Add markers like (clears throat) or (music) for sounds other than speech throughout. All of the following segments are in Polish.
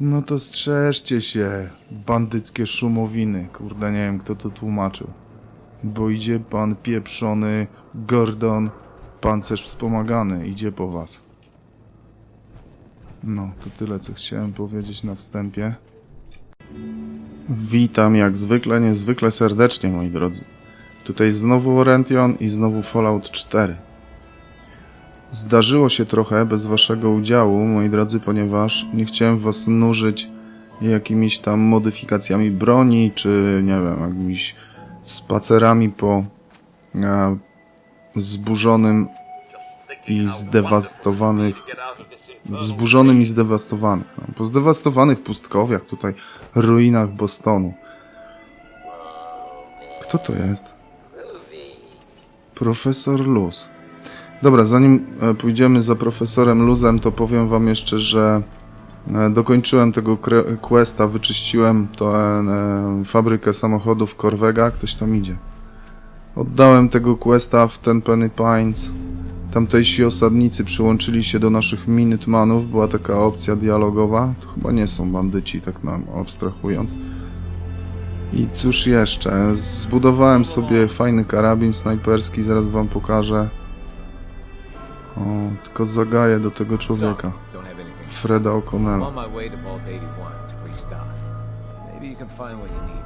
No to strzeżcie się, bandyckie szumowiny. Kurde, nie wiem kto to tłumaczył. Bo idzie pan pieprzony Gordon, pancerz wspomagany, idzie po was. No, to tyle co chciałem powiedzieć na wstępie. Witam jak zwykle, niezwykle serdecznie, moi drodzy. Tutaj znowu Oriention i znowu Fallout 4. Zdarzyło się trochę bez waszego udziału, moi drodzy, ponieważ nie chciałem was nużyć jakimiś tam modyfikacjami broni, czy nie wiem, jakimiś spacerami po e, zburzonym i zdewastowanych zburzonym i zdewastowanych. No, po zdewastowanych pustkowiach, tutaj ruinach Bostonu. Kto to jest? Profesor Luz. Dobra, zanim e, pójdziemy za profesorem Luzem, to powiem wam jeszcze, że e, dokończyłem tego questa, wyczyściłem tę e, fabrykę samochodów Corvega, ktoś tam idzie. Oddałem tego questa w ten Penny Pines. Tamtejsi osadnicy przyłączyli się do naszych Minutemanów, była taka opcja dialogowa. To chyba nie są bandyci, tak nam abstrahując. I cóż jeszcze? Zbudowałem sobie fajny karabin snajperski, zaraz wam pokażę. O, tylko zagaję do tego człowieka. Freda O'Connella. on my way to Vault 81 to restock. Maybe you can find what you need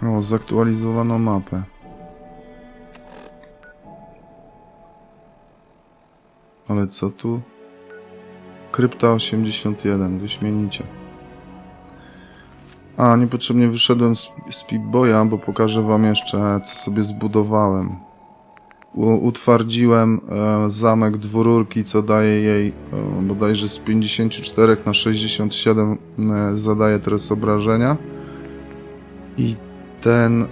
there. O, zaktualizowano mapę. Ale co tu? Krypta 81, wyśmienicie. A, niepotrzebnie wyszedłem z, z Pip-Boya, bo pokażę wam jeszcze, co sobie zbudowałem. Utwardziłem e, zamek dwururki, co daje jej e, bodajże z 54 na 67 e, zadaje teraz obrażenia. I ten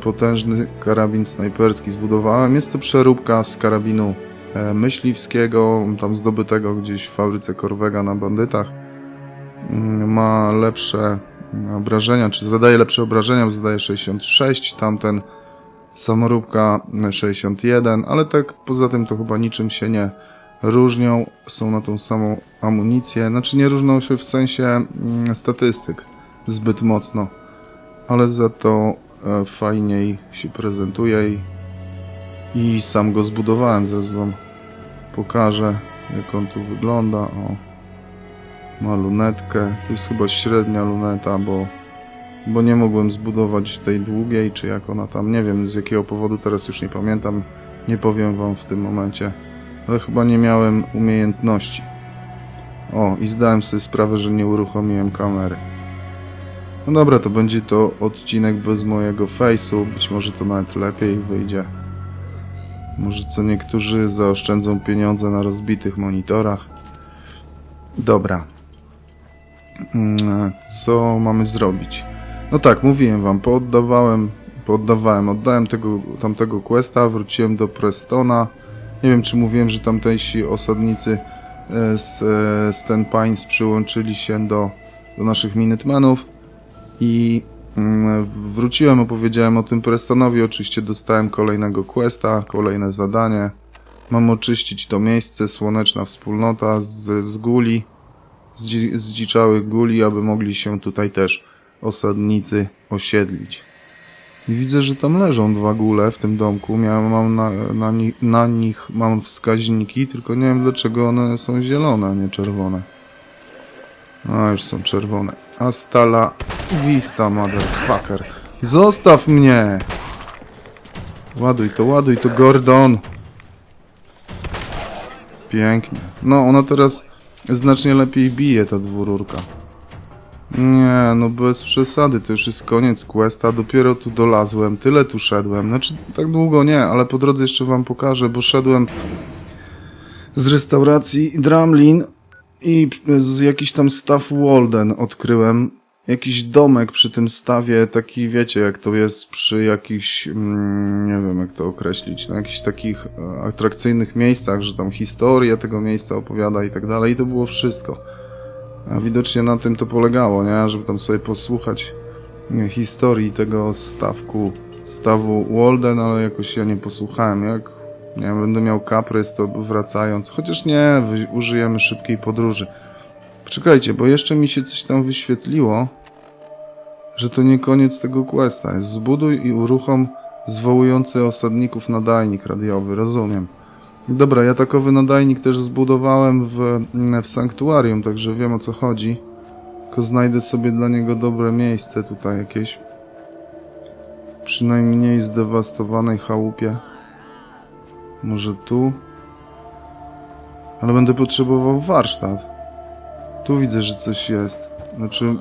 potężny karabin snajperski zbudowałem. Jest to przeróbka z karabinu myśliwskiego, tam zdobytego gdzieś w fabryce Corvega na bandytach. Mm, Ma lepsze obrażenia, czy zadaje lepsze obrażenia, bo zadaje 66, tamten samoróbka mm, 61, ale tak poza tym to chyba niczym się nie różnią. Są na tą samą amunicję, znaczy nie różnią się w sensie mm, statystyk zbyt mocno ale za to e, fajniej się prezentuje i, i sam go zbudowałem. Zaraz wam pokażę, jak on tu wygląda. O, ma lunetkę. To jest chyba średnia luneta, bo, bo nie mogłem zbudować tej długiej, czy jak ona tam, nie wiem z jakiego powodu, teraz już nie pamiętam. Nie powiem wam w tym momencie, ale chyba nie miałem umiejętności. O, i zdałem sobie sprawę, że nie uruchomiłem kamery. No dobra, to będzie to odcinek bez mojego face'u. Być może to nawet lepiej wyjdzie. Może co niektórzy zaoszczędzą pieniądze na rozbitych monitorach. Dobra. Mm, Co mamy zrobić? No tak, mówiłem wam, pooddawałem, pooddawałem, oddałem tego, tamtego questa, wróciłem do Prestona. Nie wiem, czy mówiłem, że tamtejsi osadnicy e, z, e, z Ten Pines przyłączyli się do, do naszych Minutemanów. I mm, wróciłem, opowiedziałem o tym Prestonowi. Oczywiście dostałem kolejnego questa, kolejne zadanie. Mam oczyścić to miejsce, słoneczna wspólnota z, z guli, z, dzi- zdziczałych guli, aby mogli się tutaj też osadnicy osiedlić. I widzę, że tam leżą dwa gule w tym domku. Miałem, mam na, na, ni- na nich mam wskaźniki, tylko nie wiem dlaczego one są zielone, a nie czerwone. A, już są czerwone. Astala vista, motherfucker. Zostaw mnie! Ładuj to, ładuj to, Gordon! Pięknie. No, ona teraz znacznie lepiej bije, ta dwururka. Nie, no bez przesady, to już jest koniec questa, dopiero tu dolazłem, tyle tu szedłem. Znaczy, tak długo nie, ale po drodze jeszcze wam pokażę, bo szedłem z restauracji Dramlin i z jakiś tam staw Walden odkryłem jakiś domek przy tym stawie, taki wiecie, jak to jest przy jakichś, mm, nie wiem jak to określić, na jakichś takich e, atrakcyjnych miejscach, że tam historia tego miejsca opowiada i tak dalej. I to było wszystko. A widocznie na tym to polegało, nie? Żeby tam sobie posłuchać historii tego stawku, stawu Walden, ale jakoś ja nie posłuchałem. Jak nie wiem, będę miał kaprys, to wracając. Chociaż nie, użyjemy szybkiej podróży. Czekajcie, bo jeszcze mi się coś tam wyświetliło, że to nie koniec tego questa. Zbuduj i uruchom zwołujący osadników nadajnik radiowy. Rozumiem. Dobra, ja takowy nadajnik też zbudowałem w, w sanktuarium, także wiem o co chodzi. Tylko znajdę sobie dla niego dobre miejsce tutaj jakieś. Przy najmniej zdewastowanej chałupie. Może tu? Ale będę potrzebował warsztat. Tu widzę, że coś jest. Znaczy...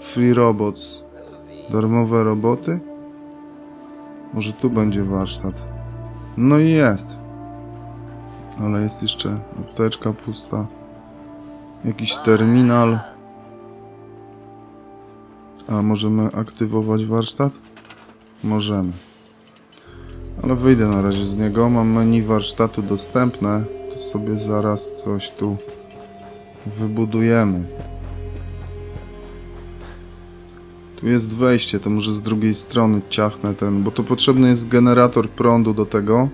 Free robots. Darmowe roboty? Może tu będzie warsztat. No i jest. Ale jest jeszcze apteczka pusta. Jakiś terminal. A możemy aktywować warsztat? Możemy. Ale wyjdę na razie z niego. Mam menu warsztatu dostępne. To sobie zaraz coś tu wybudujemy. Tu jest wejście, to może z drugiej strony ciachnę ten, bo to potrzebny jest generator prądu do tego.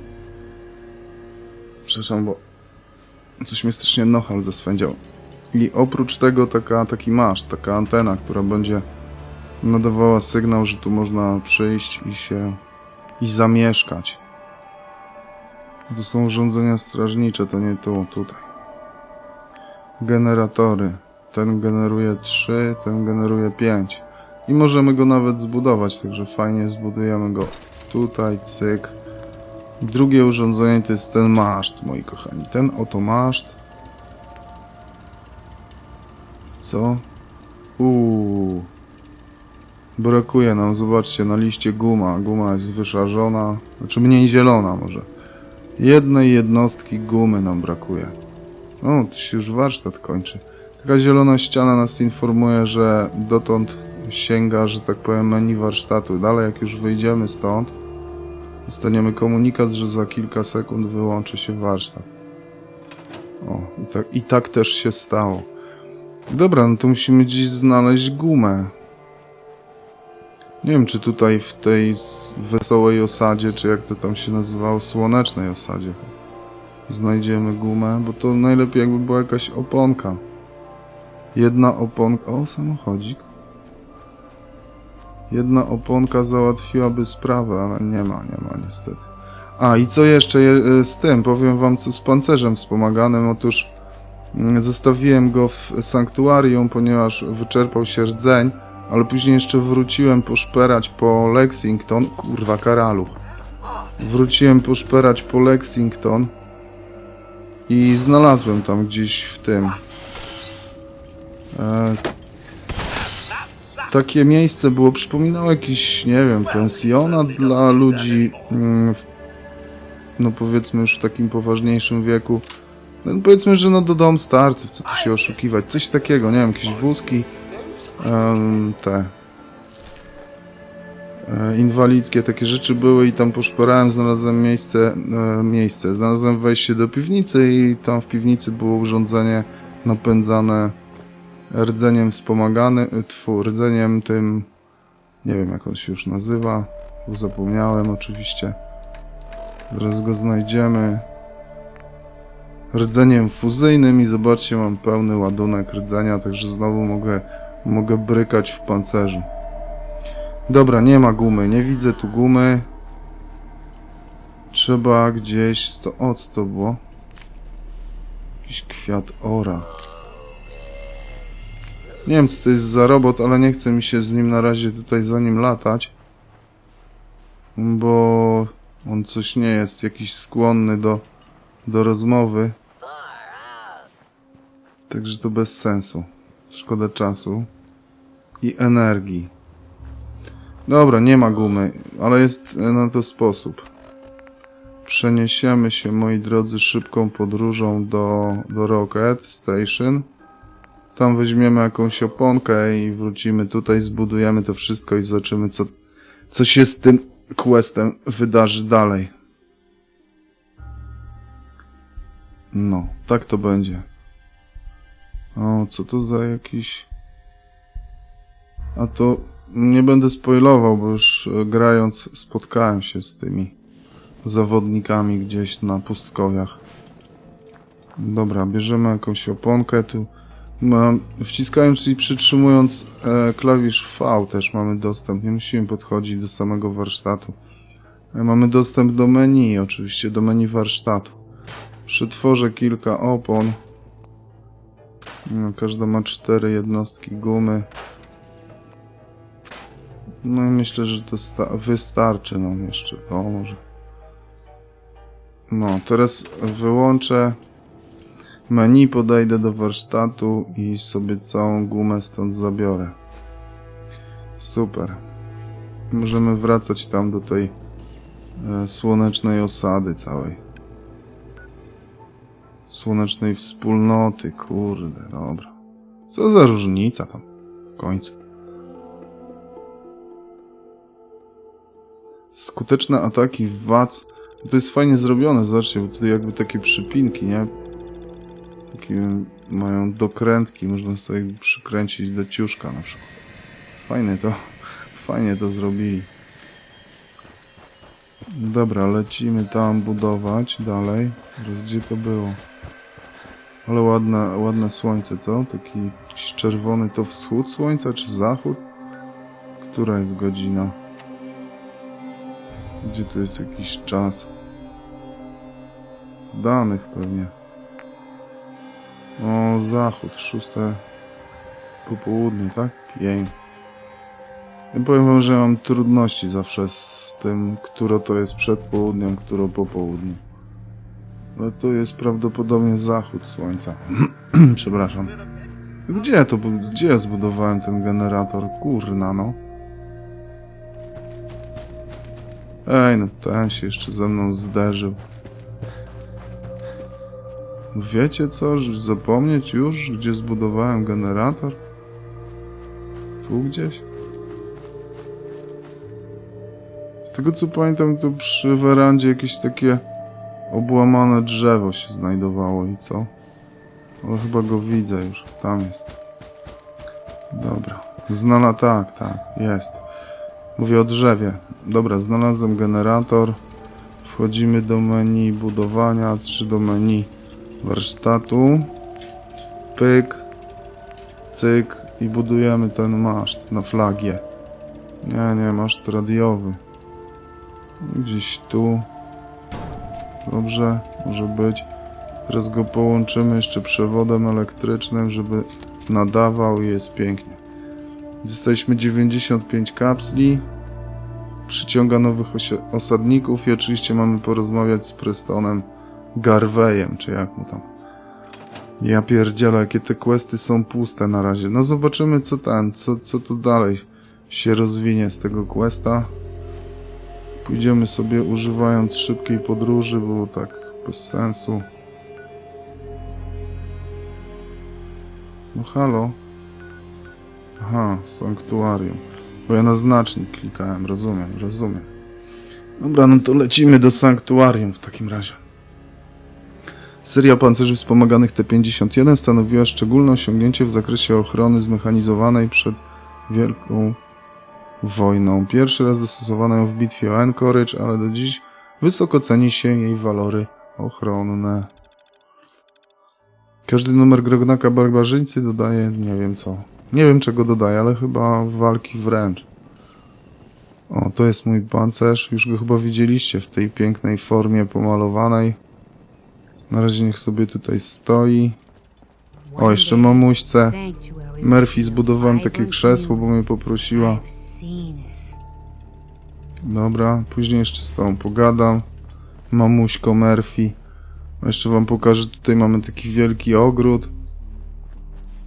Przepraszam, bo coś mnie strasznie nochal zaswędział. I oprócz tego taka, taki maszt, taka antena, która będzie nadawała sygnał, że tu można przyjść i się i zamieszkać. To są urządzenia strażnicze, to nie tu, tutaj. Generatory. Ten generuje 3, ten generuje 5. I możemy go nawet zbudować, także fajnie zbudujemy go tutaj, cyk. Drugie urządzenie to jest ten maszt, moi kochani. Ten oto maszt. Co? Uuu. Brakuje nam, zobaczcie, na liście guma. Guma jest wyszarzona, znaczy mniej zielona może. Jednej jednostki gumy nam brakuje. O, to się już warsztat kończy. Taka zielona ściana nas informuje, że dotąd sięga, że tak powiem, menu warsztatu. Dalej, jak już wyjdziemy stąd, dostaniemy komunikat, że za kilka sekund wyłączy się warsztat. O, i tak, i tak też się stało. Dobra, no to musimy gdzieś znaleźć gumę. Nie wiem, czy tutaj w tej wesołej osadzie, czy jak to tam się nazywało, słonecznej osadzie znajdziemy gumę, bo to najlepiej jakby była jakaś oponka. Jedna oponka... O, samochodzik. Jedna oponka załatwiłaby sprawę, ale nie ma, nie ma niestety. A i co jeszcze je- z tym? Powiem wam co z pancerzem wspomaganym. Otóż mm, zostawiłem go w sanktuarium, ponieważ wyczerpał się rdzeń, ale później jeszcze wróciłem poszperać po Lexington. Kurwa, karaluch. Wróciłem poszperać po Lexington i znalazłem tam gdzieś w tym. E, takie miejsce było, przypominało jakiś, nie wiem, pensjonat dla ludzi, mm, w, no powiedzmy już w takim poważniejszym wieku. No, powiedzmy, że no do dom starców, co tu się oszukiwać, coś takiego, nie wiem, jakieś wózki, em, te e, inwalidzkie, takie rzeczy były i tam poszperałem, znalazłem miejsce, e, miejsce, znalazłem wejście do piwnicy i tam w piwnicy było urządzenie napędzane rdzeniem wspomagany, tfu, rdzeniem tym, nie wiem jak on się już nazywa, zapomniałem oczywiście. Zaraz go znajdziemy. Rdzeniem fuzyjnym i zobaczcie, mam pełny ładunek rdzenia, także znowu mogę, mogę brykać w pancerzu. Dobra, nie ma gumy, nie widzę tu gumy. Trzeba gdzieś, sto... o co to było? Jakiś kwiat ora. Nie wiem, co to jest za robot, ale nie chce mi się z nim na razie tutaj za nim latać. Bo on coś nie jest jakiś skłonny do, do rozmowy. Także to bez sensu. Szkoda czasu i energii. Dobra, nie ma gumy, ale jest na to sposób. Przeniesiemy się, moi drodzy, szybką podróżą do, do Rocket Station. Tam weźmiemy jakąś oponkę i wrócimy tutaj, zbudujemy to wszystko i zobaczymy, co, co się z tym questem wydarzy dalej. No, tak to będzie. O, co to za jakiś... A to nie będę spoilował, bo już e, grając spotkałem się z tymi zawodnikami gdzieś na pustkowiach. Dobra, bierzemy jakąś oponkę tu. Wciskając i przytrzymując e, klawisz V też mamy dostęp. Nie musimy podchodzić do samego warsztatu. E, mamy dostęp do menu, oczywiście do menu warsztatu. Przetworzę kilka opon. No, każda ma cztery jednostki gumy. No i myślę, że to sta- wystarczy nam jeszcze. O, może. No, teraz wyłączę menu, podejdę do warsztatu i sobie całą gumę stąd zabiorę. Super. Możemy wracać tam do tej e, słonecznej osady całej. Słonecznej wspólnoty, kurde, dobra. Co za różnica tam w końcu. Skuteczne ataki w WAC. To jest fajnie zrobione, zobaczcie, bo tutaj jakby takie przypinki, nie? Takie mają dokrętki, można sobie przykręcić do ciuszka na przykład. Fajnie to, fajnie to zrobili. Dobra, lecimy tam budować dalej. Teraz gdzie to było? Ale ładne, ładne słońce, co? Taki czerwony to wschód słońca czy zachód? Która jest godzina? Gdzie tu jest jakiś czas? Danych pewnie. O, zachód, szóste po południu, tak? Pięknie. Ja powiem wam, że mam trudności zawsze z tym, które to jest przed południem, które po południu. Ale to jest prawdopodobnie zachód słońca. (clears throat) Przepraszam. Gdzie to, gdzie zbudowałem ten generator? Kurna, no. Ej, no ten się jeszcze ze mną zderzył. Wiecie co? Zapomnieć już, gdzie zbudowałem generator? Tu gdzieś? Z tego co pamiętam, to przy werandzie jakieś takie obłamane drzewo się znajdowało i co? Ale chyba go widzę już. Tam jest. Dobra. Znana, tak, tak, jest. Mówię o drzewie. Dobra, znalazłem generator. Wchodzimy do menu budowania, czy do menu warsztatu. Pyk. Cyk. I budujemy ten maszt na flagie. Nie, nie, maszt radiowy. Gdzieś tu. Dobrze, może być. Teraz go połączymy jeszcze przewodem elektrycznym, żeby nadawał i jest pięknie. Dostaliśmy 95 kapsli. Przyciąga nowych osadników i oczywiście mamy porozmawiać z Prestonem Garveyem, czy jak mu tam. Ja pierdzielę, jakie te questy są puste na razie. No zobaczymy co ten, co, co tu dalej się rozwinie z tego questa. Pójdziemy sobie używając szybkiej podróży, bo tak bez sensu. No halo. Aha, sanktuarium. Bo ja na znacznik klikałem, rozumiem, rozumiem. Dobra, no to lecimy do sanktuarium w takim razie. Seria pancerzy wspomaganych T-51 stanowiła szczególne osiągnięcie w zakresie ochrony zmechanizowanej przed Wielką Wojną. Pierwszy raz zastosowano ją w bitwie o Anchorage, ale do dziś wysoko ceni się jej walory ochronne. Każdy numer Grognaka Barbarzyńcy dodaje, nie wiem co. Nie wiem czego dodaje, ale chyba walki wręcz. O, to jest mój pancerz. Już go chyba widzieliście w tej pięknej formie pomalowanej. Na razie niech sobie tutaj stoi. O, jeszcze mamuśce. Murphy zbudowałem takie krzesło, bo mnie poprosiła. Dobra, później jeszcze z tą pogadam. Mamuśko Murphy. Jeszcze wam pokażę, tutaj mamy taki wielki ogród,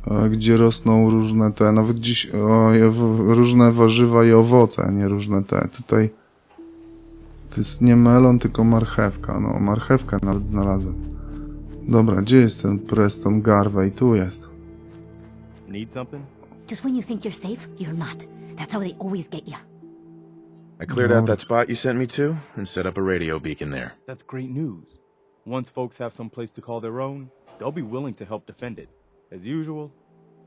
e, gdzie rosną różne te, nawet dziś o, różne warzywa i owoce, nie różne te. Tutaj to jest nie melon, tylko marchewka. No, marchewkę nawet znalazłem. Dobra, gdzie jest ten Preston Garvey? Tu jest. Need something? Just when you think you're safe, you're not. That's how they always get you. I cleared out that spot you sent me to and set up a radio beacon there. That's great news. Once folks have some place to call their own, they'll be willing to help defend it. As usual,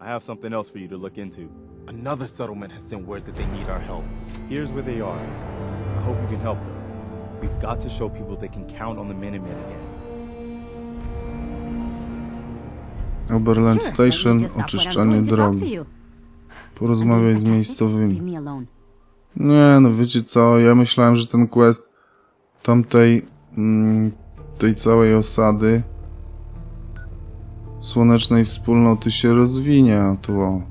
I have something else for you to look into. Another settlement has sent word that they need our help. Here's where they are. I hope you can help them. We've got to show people they can count on the Minutemen again. Oberland Station, oczyszczanie drogi. Porozmawiaj z miejscowymi. Nie, no wiecie co, ja myślałem, że ten quest tamtej, mm, tej całej osady słonecznej wspólnoty się rozwinie, a tu o,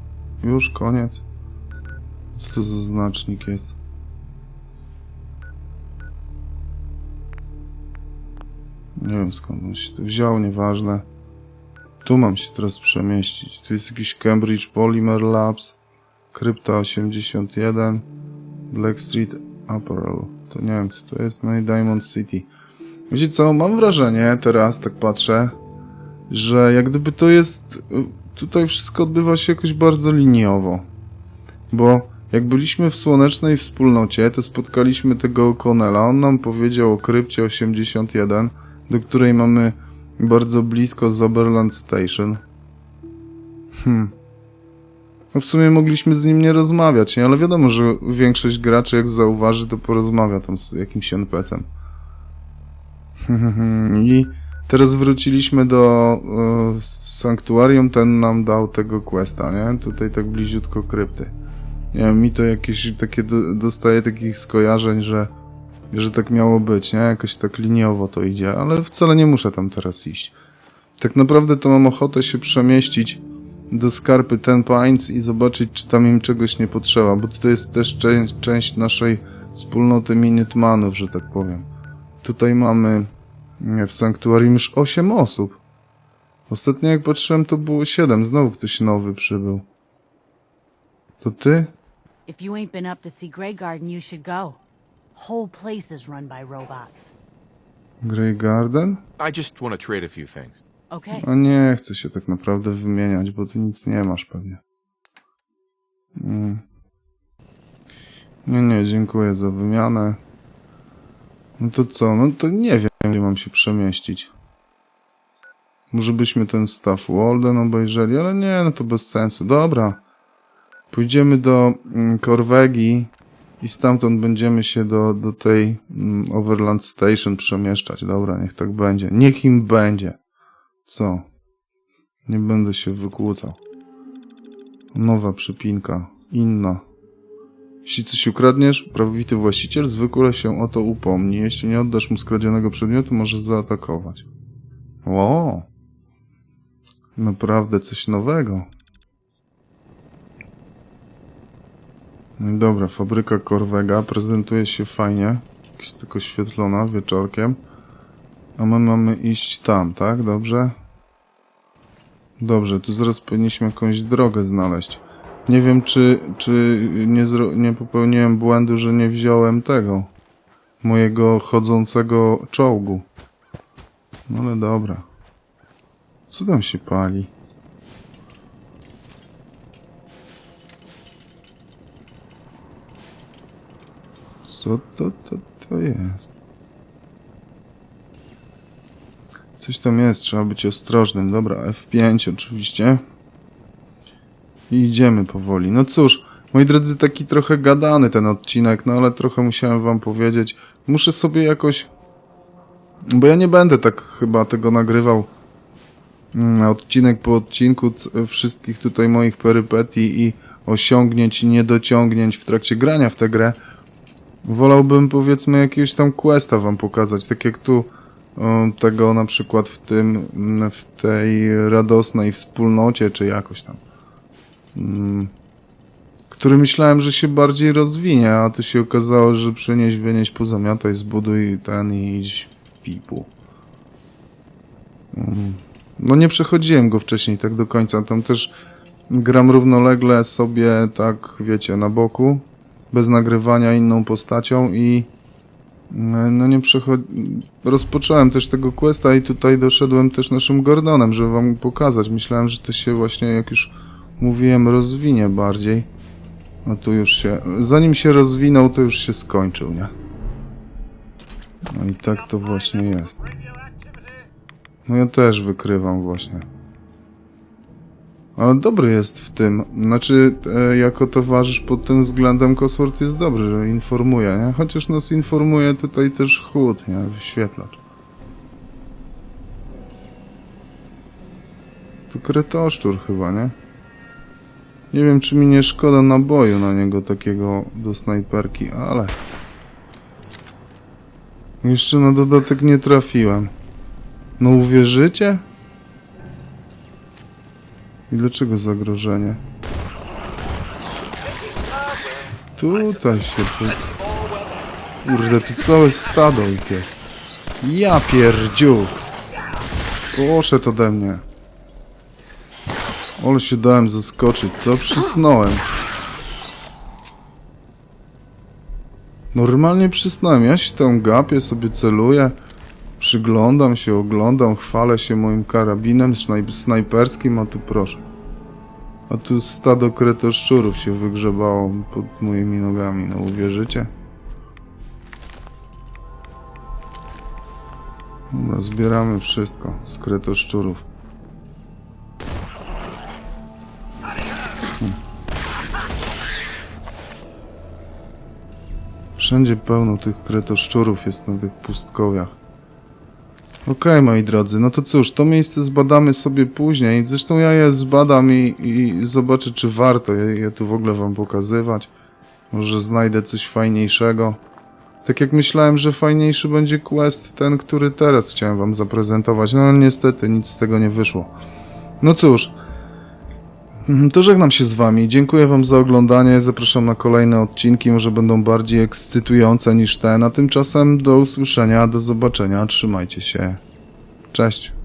już koniec. Co to za znacznik jest? Nie wiem skąd on się tu wziął, nieważne. Tu mam się teraz przemieścić. Tu jest jakiś Cambridge Polymer Labs, Krypta 81, Black Street Apparel. To nie wiem co to jest, no i Diamond City. Wiecie co, mam wrażenie, teraz tak patrzę, że jak gdyby to jest, tutaj wszystko odbywa się jakoś bardzo liniowo. Bo jak byliśmy w słonecznej wspólnocie, to spotkaliśmy tego O'Connella, on nam powiedział o krypcie 81, do której mamy bardzo blisko z Oberland Station. Hmm. No w sumie mogliśmy z nim nie rozmawiać, nie? ale wiadomo, że większość graczy jak zauważy, to porozmawia tam z jakimś NPC-em. I teraz wróciliśmy do e, sanktuarium, ten nam dał tego questa, nie? Tutaj tak bliziutko krypty. Nie mi to jakieś takie, do, dostaje takich skojarzeń, że, że tak miało być, nie? Jakoś tak liniowo to idzie, ale wcale nie muszę tam teraz iść. Tak naprawdę to mam ochotę się przemieścić do skarpy Ten Pines i zobaczyć, czy tam im czegoś nie potrzeba, bo to jest też cze- część naszej wspólnoty Minutemanów, że tak powiem. Tutaj mamy nie, w sanktuarium już 8 osób. Ostatnio jak patrzyłem, to było 7. Znowu ktoś nowy przybył. To ty? If you ain't been up to see Grey Garden, you should go. Whole place is run by robots. Grey Garden? I just want to trade a few things. Okay. A nie chcę się tak naprawdę wymieniać, bo tu nic nie masz pewnie. Mm. Nie, nie, dziękuję za wymianę. No to co? No to nie wiem, gdzie mam się przemieścić. Może byśmy ten Staff Walden obejrzeli, ale nie, no to bez sensu. Dobra. Pójdziemy do mm, Korwegi i stamtąd będziemy się do, do tej mm, Overland Station przemieszczać. Dobra, niech tak będzie. Niech im będzie. Co? Nie będę się wykłócał. Nowa przypinka. Inna. Jeśli coś ukradniesz, prawowity właściciel zwykle się o to upomni. Jeśli nie oddasz mu skradzionego przedmiotu, możesz zaatakować. O! Naprawdę coś nowego. No i dobra, fabryka Corvega prezentuje się fajnie. Jest tylko świetlona wieczorkiem. A my mamy iść tam, tak? Dobrze? Dobrze, tu zaraz powinniśmy jakąś drogę znaleźć. Nie wiem, czy, czy nie, nie popełniłem błędu, że nie wziąłem tego. Mojego chodzącego czołgu. No ale dobra. Co tam się pali? Co to, to, to jest? Coś tam jest, trzeba być ostrożnym. Dobra, F5 oczywiście. I idziemy powoli. No cóż, moi drodzy, taki trochę gadany ten odcinek, no ale trochę musiałem wam powiedzieć. Muszę sobie jakoś... Bo ja nie będę tak chyba tego nagrywał mm, odcinek po odcinku wszystkich tutaj moich perypetii i osiągnięć i niedociągnięć w trakcie grania w tę grę. Wolałbym powiedzmy jakiegoś tam questa wam pokazać, tak jak tu tego na przykład w tym, mm, w tej radosnej wspólnocie, czy jakoś tam. Mm, który myślałem, że się bardziej rozwinie, a to się okazało, że przynieś, wynieś, pozamiataj, zbuduj ten i idź w pipu. Mm, No nie przechodziłem go wcześniej tak do końca, tam też gram równolegle sobie tak, wiecie, na boku, bez nagrywania inną postacią i no no nie przechodzi... Rozpocząłem też tego questa i tutaj doszedłem też naszym Gordonem, żeby wam pokazać. Myślałem, że to się właśnie, jak już mówiłem, rozwinie bardziej. No tu już się... Zanim się rozwinął, to już się skończył, nie? No i tak to właśnie jest. No ja też wykrywam właśnie. Ale dobry jest w tym. Znaczy, e, jako towarzysz pod tym względem Cosworth jest dobry, że informuje, nie? Chociaż nas informuje tutaj też chłód, nie? Wyświetlacz. To kretoszczur chyba, nie? Nie wiem, czy mi nie szkoda naboju na niego takiego do snajperki, ale... Jeszcze na dodatek nie trafiłem. No uwierzycie? I dlaczego zagrożenie? Tutaj się... Po... Kurde, tu całe stado jest. Ja pierdziu! Poszedł ode mnie. Ale się dałem zaskoczyć, co? Przysnąłem. Normalnie przysnąłem. Ja się tam gapię, sobie celuję. Przyglądam się, oglądam, chwalę się moim karabinem snaj- snajperskim, a tu proszę. A tu stado kretoszczurów się wygrzebało pod moimi nogami, no uwierzycie? Dobra, zbieramy wszystko z kretoszczurów. Hmm. Wszędzie pełno tych kretoszczurów jest na tych pustkowiach. Okej, moi drodzy, no to cóż, to miejsce zbadamy sobie później. Zresztą ja je zbadam i, i zobaczę, czy warto je, je tu w ogóle wam pokazywać. Może znajdę coś fajniejszego. Tak jak myślałem, że fajniejszy będzie quest ten, który teraz chciałem wam zaprezentować, no ale niestety nic z tego nie wyszło. No cóż, to żegnam się z wami. Dziękuję wam za oglądanie. Zapraszam na kolejne odcinki, może będą bardziej ekscytujące niż ten. A tymczasem do usłyszenia, do zobaczenia. Trzymajcie się. Cześć.